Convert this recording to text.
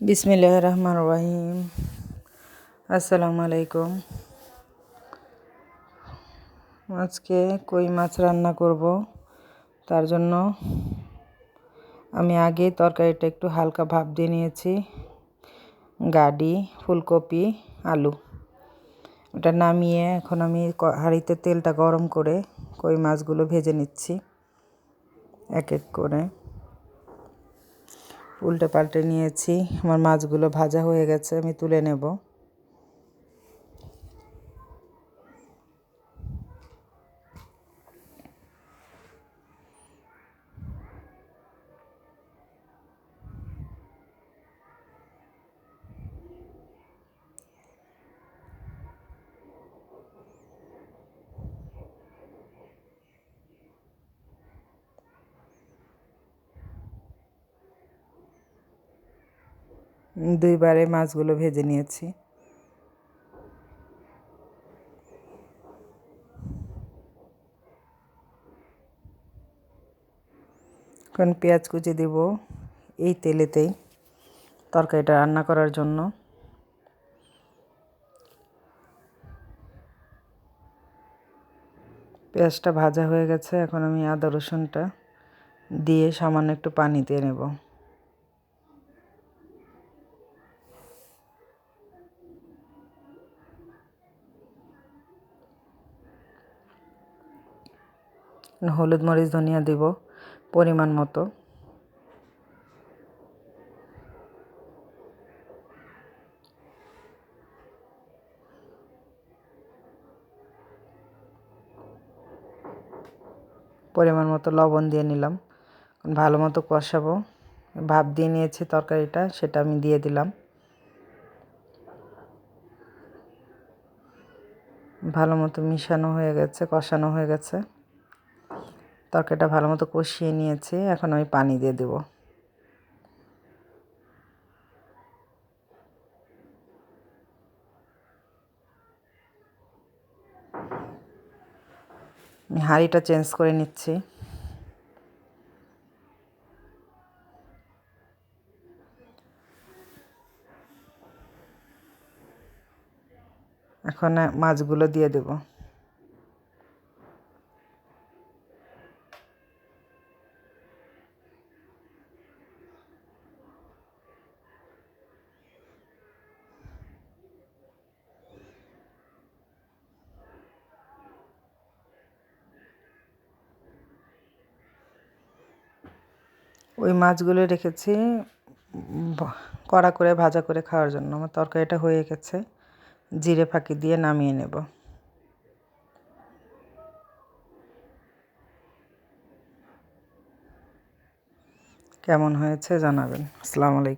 বিসমিল্লাহ রহমান রহিম আসসালামু আলাইকুম আজকে কই মাছ রান্না করব? তার জন্য আমি আগে তরকারিটা একটু হালকা ভাপ দিয়ে নিয়েছি। গাডি, ফুলকপি, আলু। ওটা নামিয়ে এখন আমি হাঁড়িতে তেলটা গরম করে কই মাছগুলো ভেজে নিচ্ছি। এক এক করে। উল্টে পাল্টে নিয়েছি। আমার মাছগুলো ভাজা হয়ে গেছে আমি তুলে নেব। দুইবারে মাছগুলো ভেজে নিয়েছি। এখন পেঁয়াজ কুচি দেব এই তেলেতেই তরকারিটা রান্না করার জন্য। পেঁয়াজটা ভাজা হয়ে গেছে, এখন আমি আদা রসুনটা দিয়ে সামান্য একটু পানি দিয়ে নেব। হলুদ মরিচ, ধনিয়া দেব, পরিমাণ মতো। পরিমাণ মতো লবণ দিয়ে নিলাম। ভালো মতো কষাবো। ভাপ দিয়ে নিয়েছি তরকারিটা, সেটা আমি দিয়ে দিলাম। ভালো মতো মিশানো হয়ে গেছে, কষানো হয়ে গেছে। তরকারিটা ভালো মতো কষিয়ে নিয়েছি, এখন আমি পানি দিয়ে দেব। হাঁড়িটা চেঞ্জ করে নিচ্ছি। এখন মাছগুলো দিয়ে দেবো। ওই মাছগুলো রেখেছি কড়া করে ভাজা করে খাওয়ার জন্য। আমার তরকারিটা হয়ে গেছে, জিরে ফাঁকি দিয়ে নামিয়ে নেব। কেমন হয়েছে জানাবেন। আসসালামু আলাইকুম।